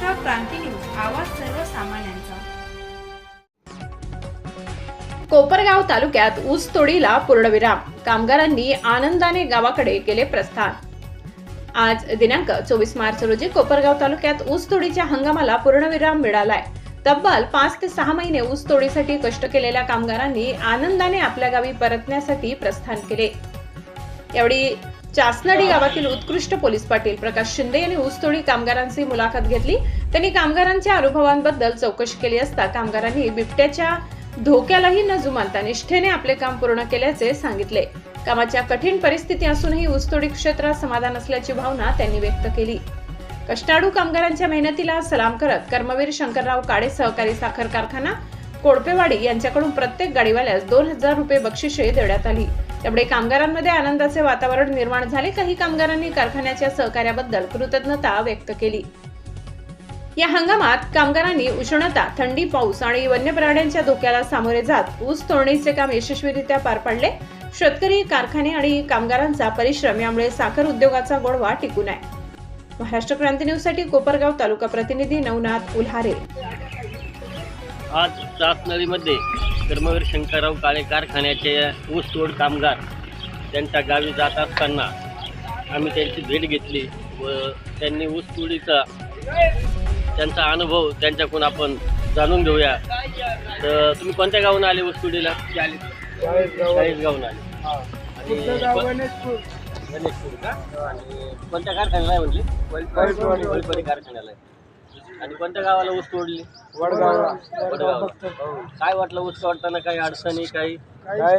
क्रांती news आवाज सर्वसामान्यांचा. कोपरगाव तालुक्यात ऊस तोडीला पूर्णविराम कामगारांनी आनंदाने गावाकडे केले प्रस्थान. आज दिनांक चोवीस मार्च रोजी कोपरगाव तालुक्यात ऊस तोडीच्या हंगामाला पूर्णविराम मिळालाय. तब्बल पाच ते सहा महिने ऊस तोडीसाठी कष्ट केलेल्या कामगारांनी आनंदाने आपल्या गावी परतण्यासाठी प्रस्थान केले. यावेळी चासनडी गावातील उत्कृष्ट पोलीस पाटील प्रकाश शिंदे यांनी ऊसतोडी कामगारांची मुलाखत घेतली. त्यांनी कामगारांच्या अनुभवांबद्दल चौकशी केली असता कामगारांनी बिबट्याच्या धोक्यालाही न जुमानता निष्ठेने आपले काम पूर्ण केल्याचे सांगितले. कामाच्या कठीण परिस्थिती असूनही ऊसतोडी क्षेत्रात समाधान असल्याची भावना त्यांनी व्यक्त केली. कष्टाळू कामगारांच्या मेहनतीला सलाम करत कर्मवीर शंकरराव काळे सहकारी साखर कारखाना कोडपेवाडी यांच्याकडून प्रत्येक गाडीवाल्यास दोन हजार रुपये बक्षिसे देण्यात आली. त्यामुळे कामगारांमध्ये आनंदाचे वातावरण निर्माण झाले. काही कामगारांनी कारखान्याच्या सहकार्याबद्दल कृतज्ञता व्यक्त केली. या हंगामात कामगारांनी उष्णता थंडी पाऊस आणि वन्य प्राण्यांच्या धोक्याला सामोरे जात ऊस तोडणीचे काम यशस्वीरित्या पार पाडले. शेतकरी कारखाने आणि कामगारांचा परिश्रम यामुळे साखर उद्योगाचा गोडवा टिकून आहे. महाराष्ट्र क्रांती न्यूजसाठी कोपरगाव तालुका प्रतिनिधी नवनाथ उल्हारे. आज चासनळीमध्ये कर्मवीर शंकरराव काळे कारखान्याचे ऊसतोड कामगार त्यांच्या गावी जात असताना आम्ही त्यांची भेट घेतली व त्यांनी ऊसतोडीचा त्यांचा अनुभव त्यांच्याकडून आपण जाणून घेऊया. तर तुम्ही कोणत्या गावून आले ऊसतोडीला चाळीस गावून आले. आणि को- गणेशपूर. का? आणि कोणत्या कारखान्याला आहे म्हणजे कारखान्याला आहे. आणि कोणत्या गावाला ऊस तोडली? वडगावला. वडगावला. काय वाटलं ऊस तोडताना काही अडचणी काही?